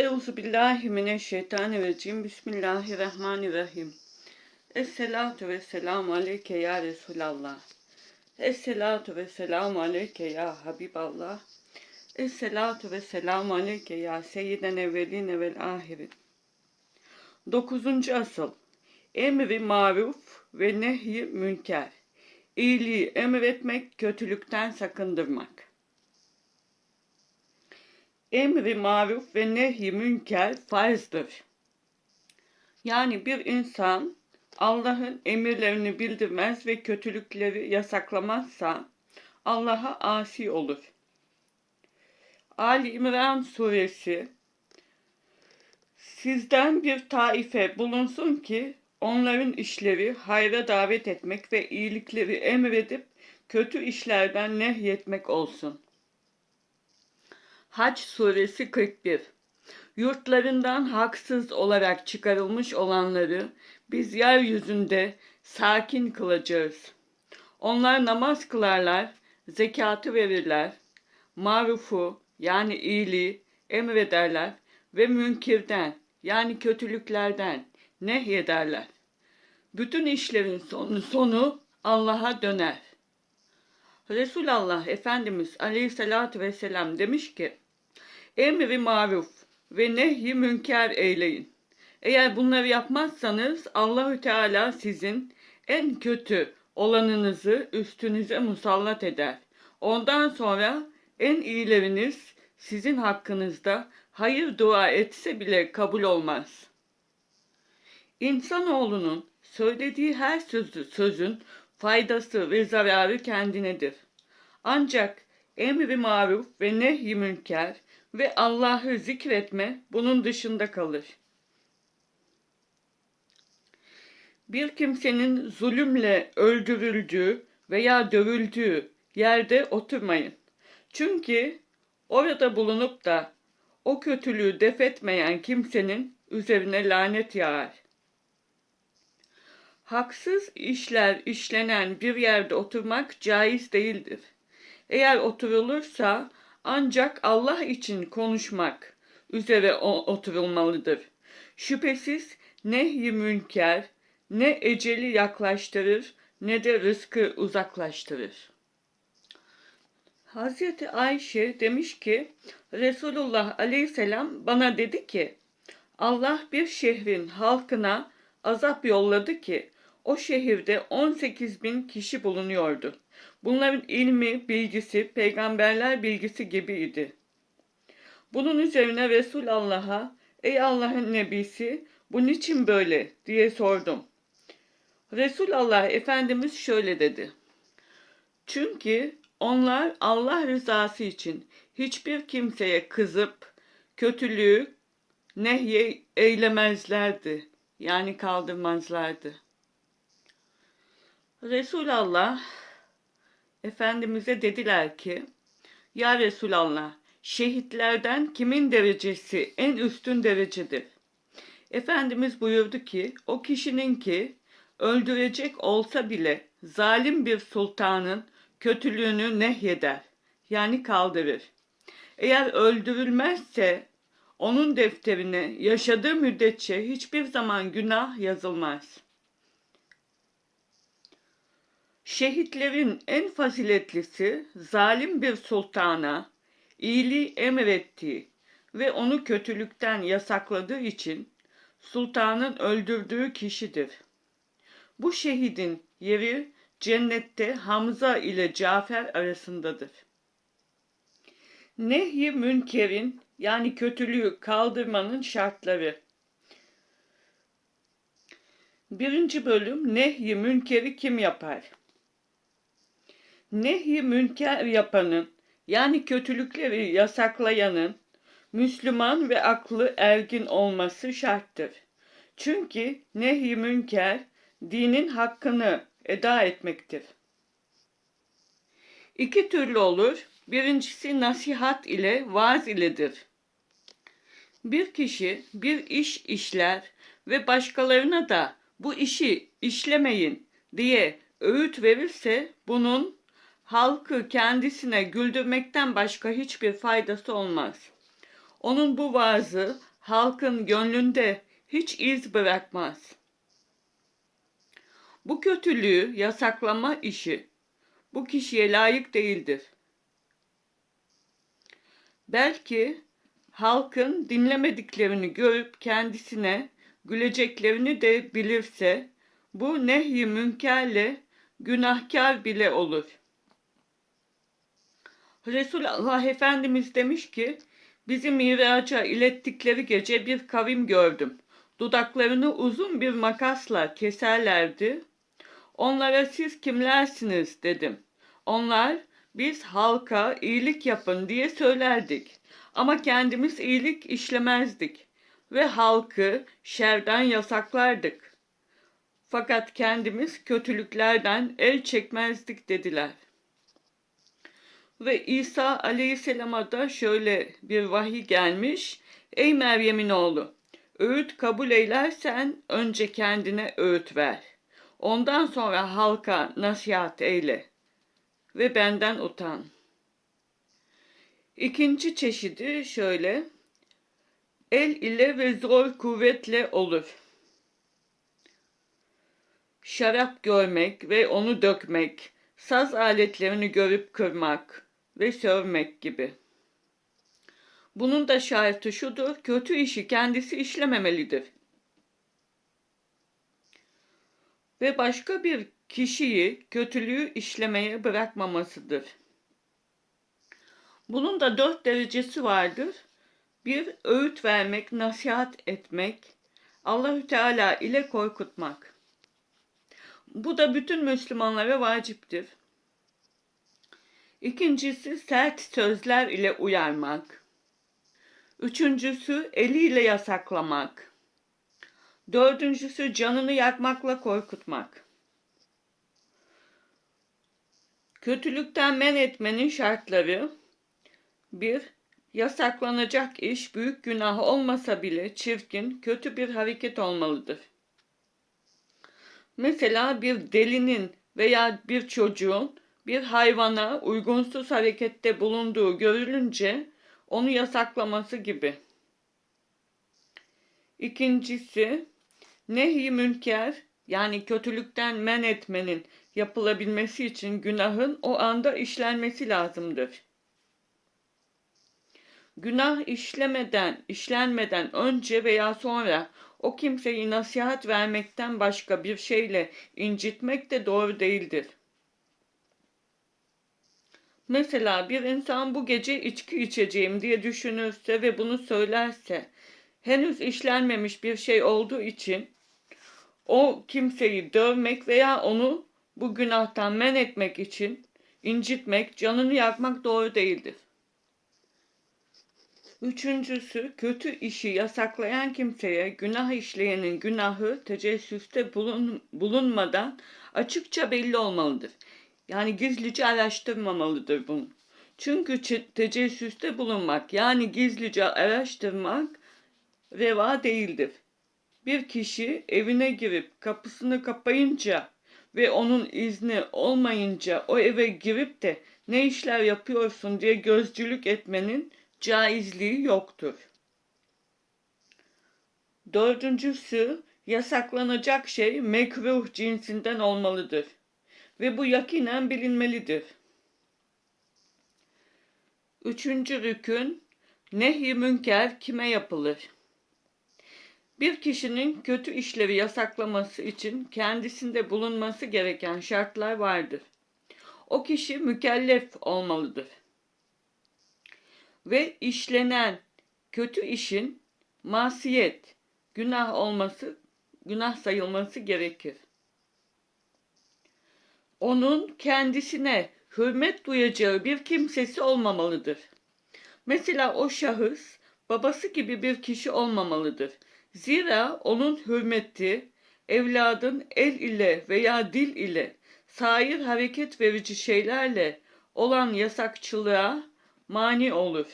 Euzu billahi mineşşeytanirracim. Bismillahirrahmanirrahim. Esselatu ve selamu aleyke ya Resulallah. Esselatu ve selamu aleyke ya Habiballah. Esselatu ve selamu aleyke ya seyyiden evveline vel ahirin. Dokuzuncu asıl. Emri maruf ve nehy münker. İyiliği emretmek, kötülükten sakındırmak. Emri maruf ve nehy münker farzdır. Yani bir insan Allah'ın emirlerini bildirmez ve kötülükleri yasaklamazsa Allah'a asi olur. Ali İmran suresi Sizden bir taife bulunsun ki onların işleri hayra davet etmek ve iyilikleri emredip kötü işlerden nehyetmek olsun. Haç suresi 41 Yurtlarından haksız olarak çıkarılmış olanları biz yeryüzünde sakin kılacağız. Onlar namaz kılarlar, zekatı verirler, marufu yani iyiliği emrederler ve münkirden yani kötülüklerden nehyederler. Bütün işlerin sonu, sonu Allah'a döner. Resulullah Efendimiz Aleyhisselatü Vesselam demiş ki, emri maruf ve nehy münker eyleyin. Eğer bunları yapmazsanız Allahü Teala sizin en kötü olanınızı üstünüze musallat eder. Ondan sonra en iyileriniz sizin hakkınızda hayır dua etse bile kabul olmaz. İnsanoğlunun söylediği her sözü, sözün faydası ve zararı kendinedir. Ancak emri maruf ve nehy münker ve Allah'ı zikretme bunun dışında kalır. Bir kimsenin zulümle öldürüldüğü veya dövüldüğü yerde oturmayın. Çünkü orada bulunup da o kötülüğü defetmeyen kimsenin üzerine lanet yağar. Haksız işler işlenen bir yerde oturmak caiz değildir. Eğer oturulursa ancak Allah için konuşmak üzere oturulmalıdır. Şüphesiz nehy münker ne eceli yaklaştırır ne de rızkı uzaklaştırır. Hazreti Ayşe demiş ki Resulullah aleyhisselam bana dedi ki Allah bir şehrin halkına azap yolladı ki o şehirde 18 bin kişi bulunuyordu. Bunların ilmi, bilgisi, peygamberler bilgisi gibiydi. Bunun üzerine Resul Allah'a, ey Allah'ın nebisi, bu niçin böyle diye sordum. Resul Allah Efendimiz şöyle dedi. Çünkü onlar Allah rızası için hiçbir kimseye kızıp kötülüğü nehye eylemezlerdi. Yani kaldırmazlardı. Resulallah Efendimiz'e dediler ki Ya Resulallah şehitlerden kimin derecesi en üstün derecedir? Efendimiz buyurdu ki o kişinin ki öldürecek olsa bile zalim bir sultanın kötülüğünü nehyeder yani kaldırır. Eğer öldürülmezse onun defterine yaşadığı müddetçe hiçbir zaman günah yazılmaz.'' Şehitlerin en faziletlisi zalim bir sultana iyiliği emrettiği ve onu kötülükten yasakladığı için sultanın öldürdüğü kişidir. Bu şehidin yeri cennette Hamza ile Cafer arasındadır. Nehy münkerin yani kötülüğü kaldırmanın şartları. Birinci bölüm nehy münkeri kim yapar? Nehy münker yapanın yani kötülükleri yasaklayanın Müslüman ve aklı ergin olması şarttır. Çünkü nehy münker dinin hakkını eda etmektir. İki türlü olur. Birincisi nasihat ile vaaz iledir. Bir kişi bir iş işler ve başkalarına da bu işi işlemeyin diye öğüt verirse bunun halkı kendisine güldürmekten başka hiçbir faydası olmaz. Onun bu vaazı halkın gönlünde hiç iz bırakmaz. Bu kötülüğü yasaklama işi bu kişiye layık değildir. Belki halkın dinlemediklerini görüp kendisine güleceklerini de bilirse bu nehy-i münkerle günahkar bile olur. Resulullah Efendimiz demiş ki, bizi miraca ilettikleri gece bir kavim gördüm. Dudaklarını uzun bir makasla keserlerdi. Onlara siz kimlersiniz dedim. Onlar biz halka iyilik yapın diye söylerdik. Ama kendimiz iyilik işlemezdik ve halkı şerden yasaklardık. Fakat kendimiz kötülüklerden el çekmezdik dediler. Ve İsa aleyhisselama da şöyle bir vahiy gelmiş. Ey Meryem'in oğlu, öğüt kabul eylersen önce kendine öğüt ver. Ondan sonra halka nasihat eyle ve benden utan. İkinci çeşidi şöyle. El ile ve zor kuvvetle olur. Şarap görmek ve onu dökmek, saz aletlerini görüp kırmak ve sövmek gibi. Bunun da şartı şudur, kötü işi kendisi işlememelidir. Ve başka bir kişiyi kötülüğü işlemeye bırakmamasıdır. Bunun da dört derecesi vardır. Bir, öğüt vermek, nasihat etmek, Allahü Teala ile korkutmak. Bu da bütün Müslümanlara vaciptir. İkincisi sert sözler ile uyarmak. Üçüncüsü eliyle yasaklamak. Dördüncüsü canını yakmakla korkutmak. Kötülükten men etmenin şartları bir, Yasaklanacak iş büyük günah olmasa bile çirkin, kötü bir hareket olmalıdır. Mesela bir delinin veya bir çocuğun bir hayvana uygunsuz harekette bulunduğu görülünce onu yasaklaması gibi. İkincisi, nehy münker yani kötülükten men etmenin yapılabilmesi için günahın o anda işlenmesi lazımdır. Günah işlemeden, işlenmeden önce veya sonra o kimseyi nasihat vermekten başka bir şeyle incitmek de doğru değildir. Mesela bir insan bu gece içki içeceğim diye düşünürse ve bunu söylerse, henüz işlenmemiş bir şey olduğu için o kimseyi dövmek veya onu bu günahtan men etmek için incitmek, canını yakmak doğru değildir. Üçüncüsü kötü işi yasaklayan kimseye günah işleyenin günahı tecessüste bulun, bulunmadan açıkça belli olmalıdır. Yani gizlice araştırmamalıdır bunu. Çünkü tecessüste bulunmak yani gizlice araştırmak reva değildir. Bir kişi evine girip kapısını kapayınca ve onun izni olmayınca o eve girip de ne işler yapıyorsun diye gözcülük etmenin caizliği yoktur. Dördüncüsü yasaklanacak şey mekruh cinsinden olmalıdır ve bu yakinen bilinmelidir. Üçüncü rükün nehy münker kime yapılır? Bir kişinin kötü işleri yasaklaması için kendisinde bulunması gereken şartlar vardır. O kişi mükellef olmalıdır ve işlenen kötü işin masiyet, günah olması, günah sayılması gerekir. Onun kendisine hürmet duyacağı bir kimsesi olmamalıdır. Mesela o şahıs babası gibi bir kişi olmamalıdır. Zira onun hürmeti evladın el ile veya dil ile sair hareket verici şeylerle olan yasakçılığa mani olur.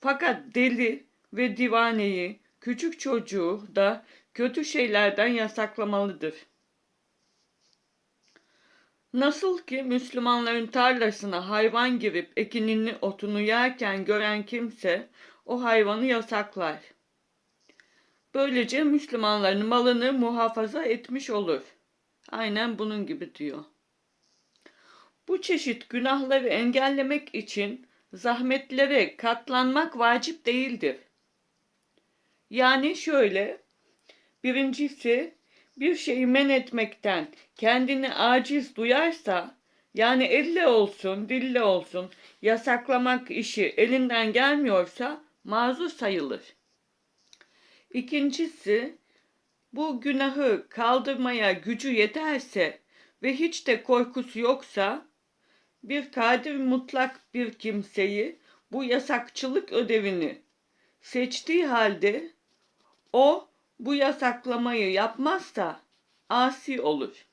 Fakat deli ve divaneyi, küçük çocuğu da kötü şeylerden yasaklamalıdır. Nasıl ki Müslümanların tarlasına hayvan girip ekinini otunu yerken gören kimse o hayvanı yasaklar. Böylece Müslümanların malını muhafaza etmiş olur. Aynen bunun gibi diyor. Bu çeşit günahları engellemek için zahmetlere katlanmak vacip değildir. Yani şöyle, birincisi bir şeyi men etmekten kendini aciz duyarsa, yani elle olsun, dille olsun, yasaklamak işi elinden gelmiyorsa mazur sayılır. İkincisi, bu günahı kaldırmaya gücü yeterse ve hiç de korkusu yoksa, bir kadir mutlak bir kimseyi bu yasakçılık ödevini seçtiği halde o bu yasaklamayı yapmazsa asi olur.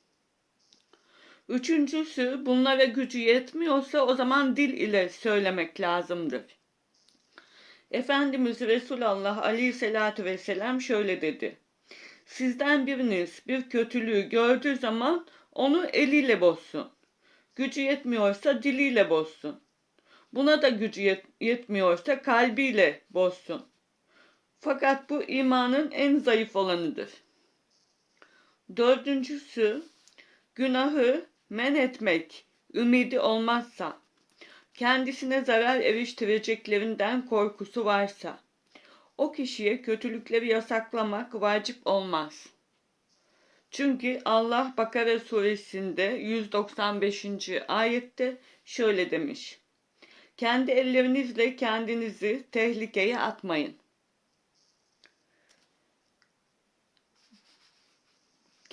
Üçüncüsü bunlara gücü yetmiyorsa o zaman dil ile söylemek lazımdır. Efendimiz Resulullah Aleyhisselatü Vesselam şöyle dedi. Sizden biriniz bir kötülüğü gördüğü zaman onu eliyle bozsun. Gücü yetmiyorsa diliyle bozsun. Buna da gücü yet- yetmiyorsa kalbiyle bozsun. Fakat bu imanın en zayıf olanıdır. Dördüncüsü, günahı men etmek ümidi olmazsa, kendisine zarar eriştireceklerinden korkusu varsa, o kişiye kötülükleri yasaklamak vacip olmaz. Çünkü Allah Bakara suresinde 195. ayette şöyle demiş. Kendi ellerinizle kendinizi tehlikeye atmayın.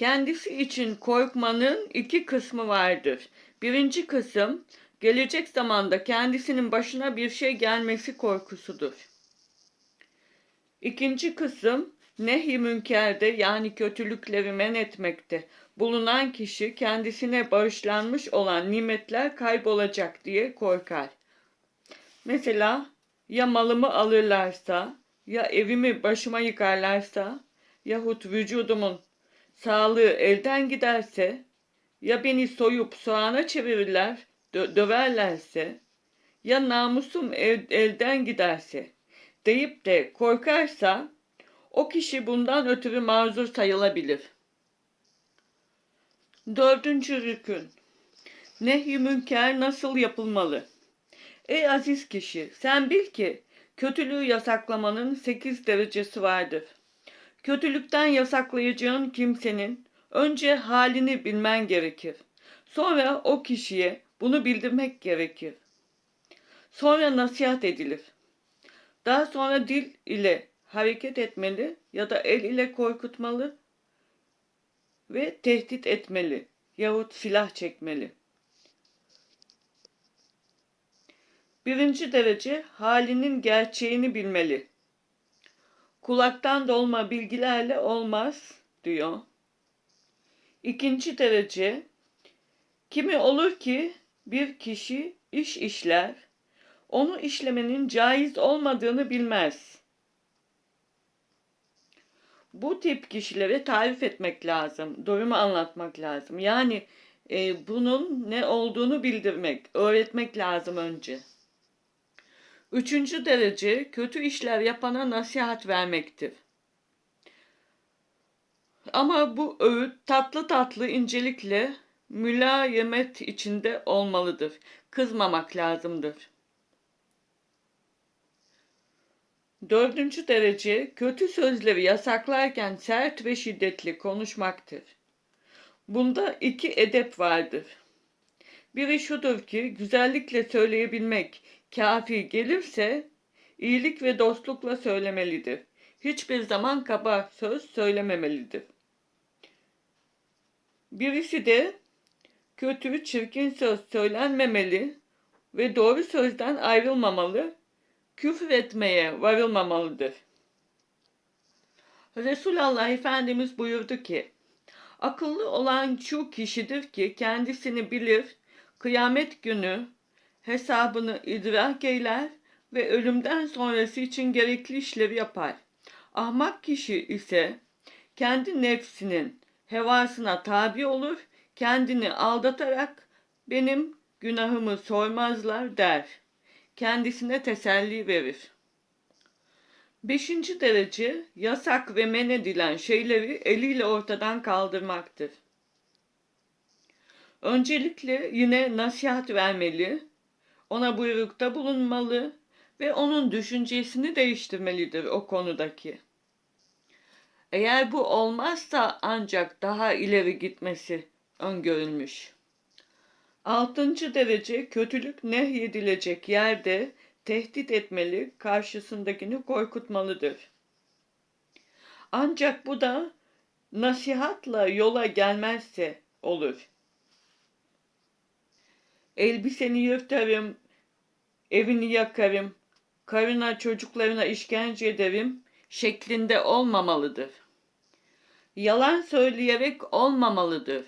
Kendisi için korkmanın iki kısmı vardır. Birinci kısım gelecek zamanda kendisinin başına bir şey gelmesi korkusudur. İkinci kısım nehi münkerde yani kötülükleri men etmekte bulunan kişi kendisine bağışlanmış olan nimetler kaybolacak diye korkar. Mesela ya malımı alırlarsa, ya evimi başıma yıkarlarsa, yahut vücudumun sağlığı elden giderse, ya beni soyup soğana çevirirler, dö- döverlerse, ya namusum el- elden giderse deyip de korkarsa, o kişi bundan ötürü mazur sayılabilir. Dördüncü rükün. Nehy-i münker nasıl yapılmalı? Ey aziz kişi, sen bil ki kötülüğü yasaklamanın sekiz derecesi vardır. Kötülükten yasaklayacağın kimsenin önce halini bilmen gerekir. Sonra o kişiye bunu bildirmek gerekir. Sonra nasihat edilir. Daha sonra dil ile hareket etmeli ya da el ile korkutmalı ve tehdit etmeli yahut silah çekmeli. Birinci derece halinin gerçeğini bilmeli. Kulaktan dolma bilgilerle olmaz diyor. İkinci derece kimi olur ki bir kişi iş işler, onu işlemenin caiz olmadığını bilmez. Bu tip kişilere tarif etmek lazım, durumu anlatmak lazım. Yani e, bunun ne olduğunu bildirmek, öğretmek lazım önce. Üçüncü derece kötü işler yapana nasihat vermektir. Ama bu öğüt tatlı tatlı incelikle mülayemet içinde olmalıdır. Kızmamak lazımdır. Dördüncü derece kötü sözleri yasaklarken sert ve şiddetli konuşmaktır. Bunda iki edep vardır. Biri şudur ki güzellikle söyleyebilmek kafi gelirse iyilik ve dostlukla söylemelidir. Hiçbir zaman kaba söz söylememelidir. Birisi de kötü, çirkin söz söylenmemeli ve doğru sözden ayrılmamalı, küfür etmeye varılmamalıdır. Resulullah Efendimiz buyurdu ki, akıllı olan şu kişidir ki kendisini bilir, kıyamet günü hesabını idrak eyler ve ölümden sonrası için gerekli işleri yapar. Ahmak kişi ise kendi nefsinin hevasına tabi olur, kendini aldatarak benim günahımı sormazlar der. Kendisine teselli verir. Beşinci derece yasak ve men edilen şeyleri eliyle ortadan kaldırmaktır. Öncelikle yine nasihat vermeli, ona buyrukta bulunmalı ve onun düşüncesini değiştirmelidir o konudaki. Eğer bu olmazsa ancak daha ileri gitmesi öngörülmüş. Altıncı derece kötülük nehyedilecek yerde tehdit etmeli, karşısındakini korkutmalıdır. Ancak bu da nasihatla yola gelmezse olur. Elbiseni yırtarım, evini yakarım, karına çocuklarına işkence ederim şeklinde olmamalıdır. Yalan söyleyerek olmamalıdır.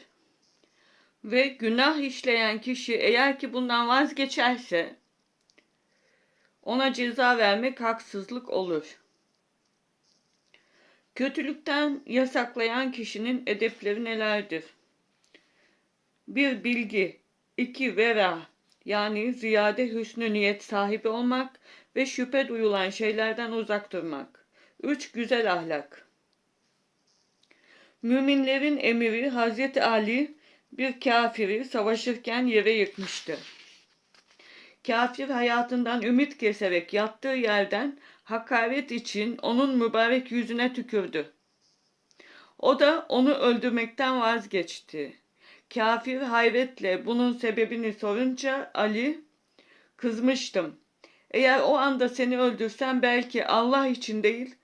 Ve günah işleyen kişi eğer ki bundan vazgeçerse ona ceza vermek haksızlık olur. Kötülükten yasaklayan kişinin edepleri nelerdir? Bir bilgi, iki vera yani ziyade hüsnü niyet sahibi olmak ve şüphe duyulan şeylerden uzak durmak. Üç güzel ahlak. Müminlerin emiri Hazreti Ali bir kafiri savaşırken yere yıkmıştı. Kafir hayatından ümit keserek yattığı yerden hakaret için onun mübarek yüzüne tükürdü. O da onu öldürmekten vazgeçti. Kafir hayretle bunun sebebini sorunca Ali, kızmıştım. Eğer o anda seni öldürsem belki Allah için değil,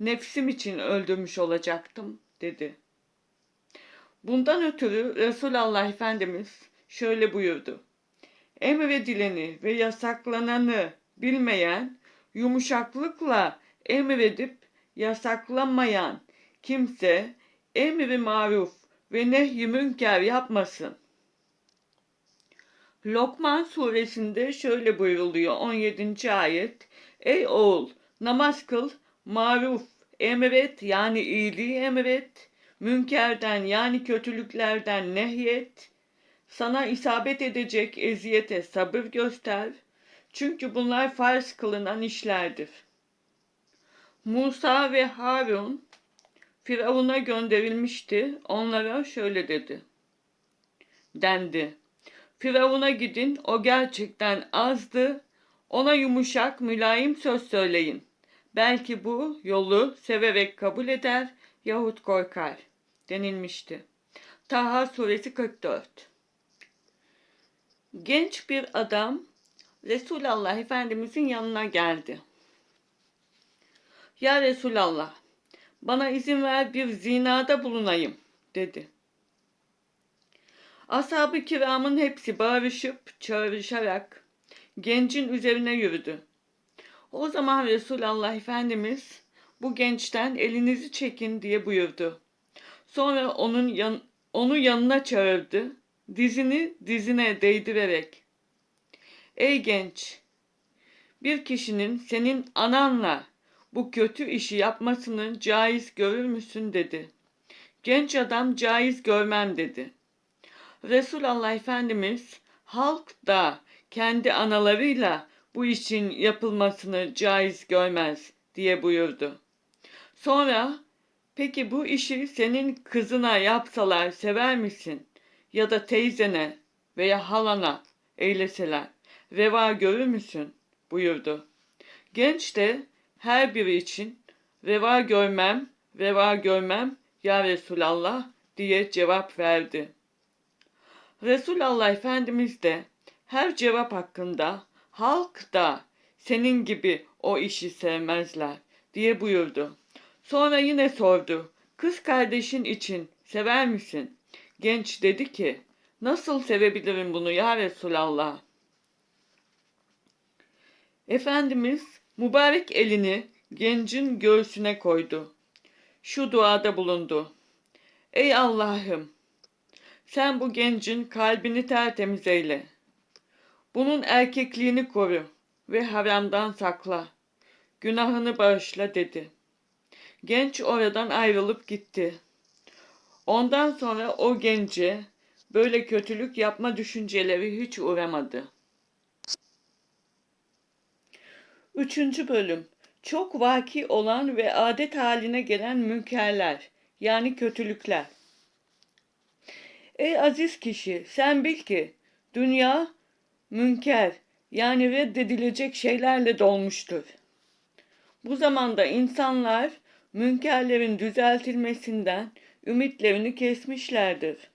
nefsim için öldürmüş olacaktım, dedi. Bundan ötürü Resulullah Efendimiz şöyle buyurdu. Emredileni ve yasaklananı bilmeyen, yumuşaklıkla emredip yasaklamayan kimse emri maruf ve nehy münker yapmasın. Lokman suresinde şöyle buyruluyor 17. ayet. Ey oğul namaz kıl, maruf emret yani iyiliği emret, münkerden yani kötülüklerden nehyet, sana isabet edecek eziyete sabır göster. Çünkü bunlar farz kılınan işlerdir. Musa ve Harun Firavun'a gönderilmişti. Onlara şöyle dedi. Dendi. Firavun'a gidin, o gerçekten azdı. Ona yumuşak, mülayim söz söyleyin. Belki bu yolu severek kabul eder yahut korkar denilmişti. Taha suresi 44 Genç bir adam Resulullah Efendimizin yanına geldi. Ya Resulallah, bana izin ver bir zinada bulunayım, dedi. Ashab-ı kiramın hepsi bağırışıp çağrışarak gencin üzerine yürüdü. O zaman Resulullah Efendimiz bu gençten elinizi çekin diye buyurdu. Sonra onun yan, onu yanına çağırdı. Dizini dizine değdirerek. Ey genç! Bir kişinin senin ananla bu kötü işi yapmasını caiz görür müsün dedi. Genç adam caiz görmem dedi. Resulullah Efendimiz halk da kendi analarıyla bu işin yapılmasını caiz görmez diye buyurdu. Sonra peki bu işi senin kızına yapsalar sever misin? Ya da teyzene veya halana eyleseler reva görür müsün? buyurdu. Genç de her biri için reva görmem, reva görmem ya Resulallah diye cevap verdi. Resulallah Efendimiz de her cevap hakkında halk da senin gibi o işi sevmezler diye buyurdu. Sonra yine sordu. Kız kardeşin için sever misin? Genç dedi ki nasıl sevebilirim bunu ya Resulallah? Efendimiz mübarek elini gencin göğsüne koydu. Şu duada bulundu. Ey Allah'ım! Sen bu gencin kalbini tertemiz eyle. Bunun erkekliğini koru ve haramdan sakla. Günahını bağışla dedi. Genç oradan ayrılıp gitti. Ondan sonra o gence böyle kötülük yapma düşünceleri hiç uğramadı. Üçüncü bölüm çok vaki olan ve adet haline gelen münkerler yani kötülükler. Ey aziz kişi sen bil ki dünya münker yani reddedilecek şeylerle dolmuştur. Bu zamanda insanlar münkerlerin düzeltilmesinden ümitlerini kesmişlerdir.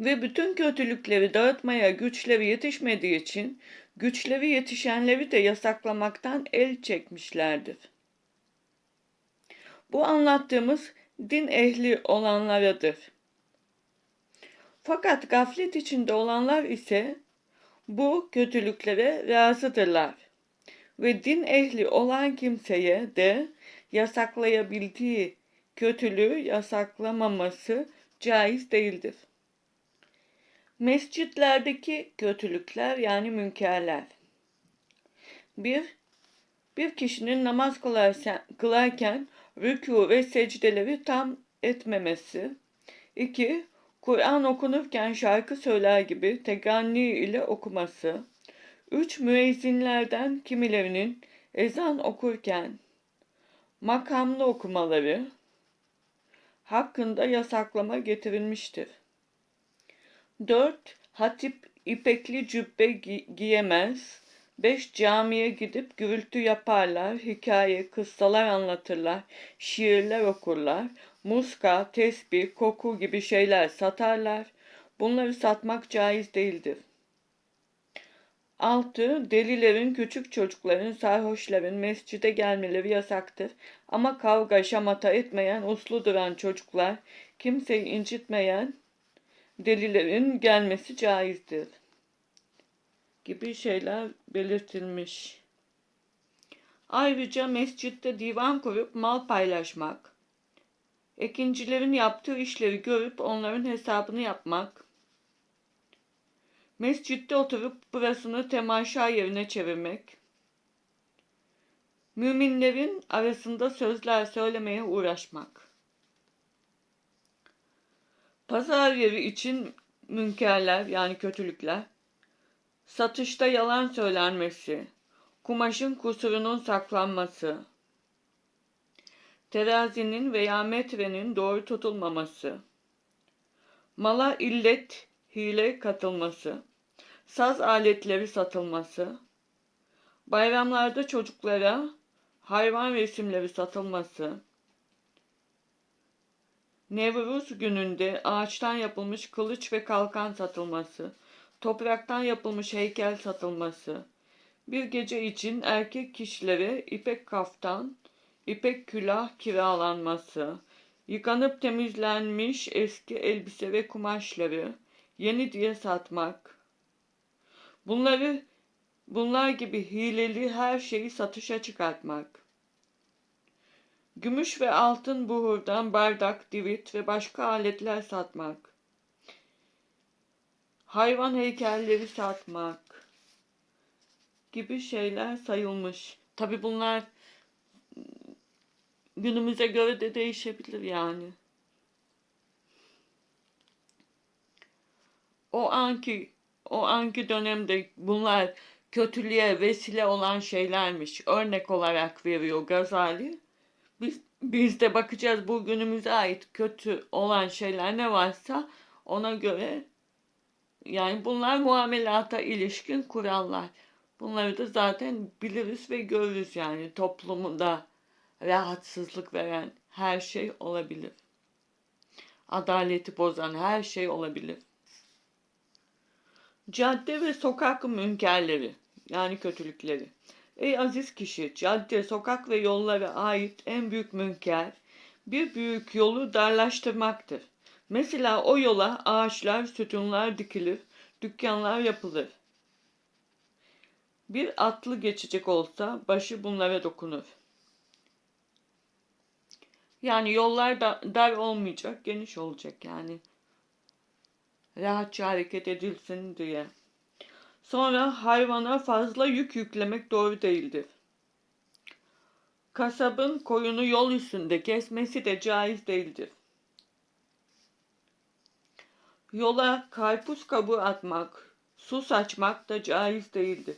Ve bütün kötülükleri dağıtmaya güçleri yetişmediği için güçleri yetişenleri de yasaklamaktan el çekmişlerdir. Bu anlattığımız din ehli olanlaradır. Fakat gaflet içinde olanlar ise bu kötülüklere razıdırlar. Ve din ehli olan kimseye de yasaklayabildiği kötülüğü yasaklamaması caiz değildir. Mescitlerdeki kötülükler yani münkerler. Bir, bir kişinin namaz kılarken rükû ve secdeleri tam etmemesi. İki, Kur'an okunurken şarkı söyler gibi teganni ile okuması. Üç, müezzinlerden kimilerinin ezan okurken makamlı okumaları hakkında yasaklama getirilmiştir. 4. Hatip ipekli cübbe gi giyemez. 5. Camiye gidip gürültü yaparlar, hikaye, kıssalar anlatırlar, şiirler okurlar, muska, tesbih, koku gibi şeyler satarlar. Bunları satmak caiz değildir. 6. Delilerin, küçük çocukların, sarhoşların mescide gelmeleri yasaktır. Ama kavga, şamata etmeyen, uslu duran çocuklar, kimseyi incitmeyen, delilerin gelmesi caizdir gibi şeyler belirtilmiş. Ayrıca mescitte divan kurup mal paylaşmak, ekincilerin yaptığı işleri görüp onların hesabını yapmak, mescitte oturup burasını temaşa yerine çevirmek, müminlerin arasında sözler söylemeye uğraşmak. Pazar yeri için münkerler yani kötülükler, satışta yalan söylenmesi, kumaşın kusurunun saklanması, terazinin veya metrenin doğru tutulmaması, mala illet, hile katılması, saz aletleri satılması, bayramlarda çocuklara hayvan resimleri satılması, Nevruz gününde ağaçtan yapılmış kılıç ve kalkan satılması, topraktan yapılmış heykel satılması, bir gece için erkek kişilere ipek kaftan, ipek külah kiralanması, yıkanıp temizlenmiş eski elbise ve kumaşları yeni diye satmak, bunları bunlar gibi hileli her şeyi satışa çıkartmak, Gümüş ve altın buhurdan bardak, divit ve başka aletler satmak. Hayvan heykelleri satmak gibi şeyler sayılmış. Tabi bunlar günümüze göre de değişebilir yani. O anki o anki dönemde bunlar kötülüğe vesile olan şeylermiş. Örnek olarak veriyor Gazali. Biz, de bakacağız bugünümüze ait kötü olan şeyler ne varsa ona göre yani bunlar muamelata ilişkin kurallar. Bunları da zaten biliriz ve görürüz yani toplumda rahatsızlık veren her şey olabilir. Adaleti bozan her şey olabilir. Cadde ve sokak münkerleri yani kötülükleri. Ey aziz kişi, cadde, sokak ve yollara ait en büyük münker, bir büyük yolu darlaştırmaktır. Mesela o yola ağaçlar, sütunlar dikilir, dükkanlar yapılır. Bir atlı geçecek olsa başı bunlara dokunur. Yani yollar da dar olmayacak, geniş olacak yani. Rahatça hareket edilsin diye. Sonra hayvana fazla yük yüklemek doğru değildir. Kasabın koyunu yol üstünde kesmesi de caiz değildir. Yola karpuz kabuğu atmak, su saçmak da caiz değildir.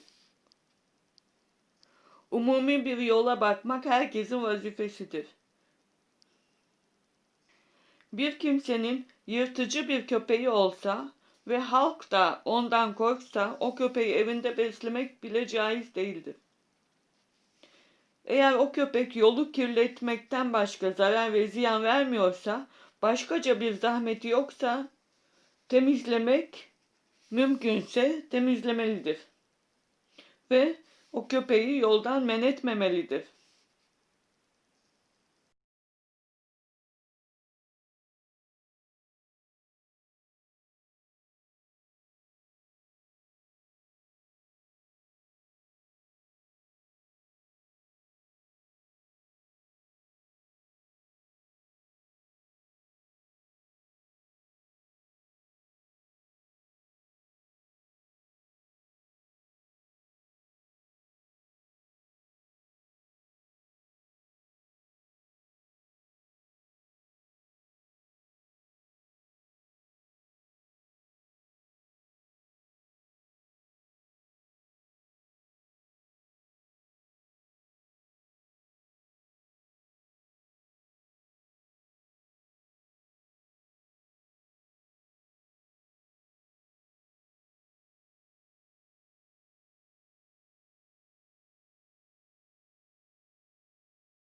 Umumi bir yola bakmak herkesin vazifesidir. Bir kimsenin yırtıcı bir köpeği olsa ve halk da ondan korksa o köpeği evinde beslemek bile caiz değildir. Eğer o köpek yolu kirletmekten başka zarar ve ziyan vermiyorsa, başkaca bir zahmeti yoksa temizlemek mümkünse temizlemelidir. Ve o köpeği yoldan men etmemelidir.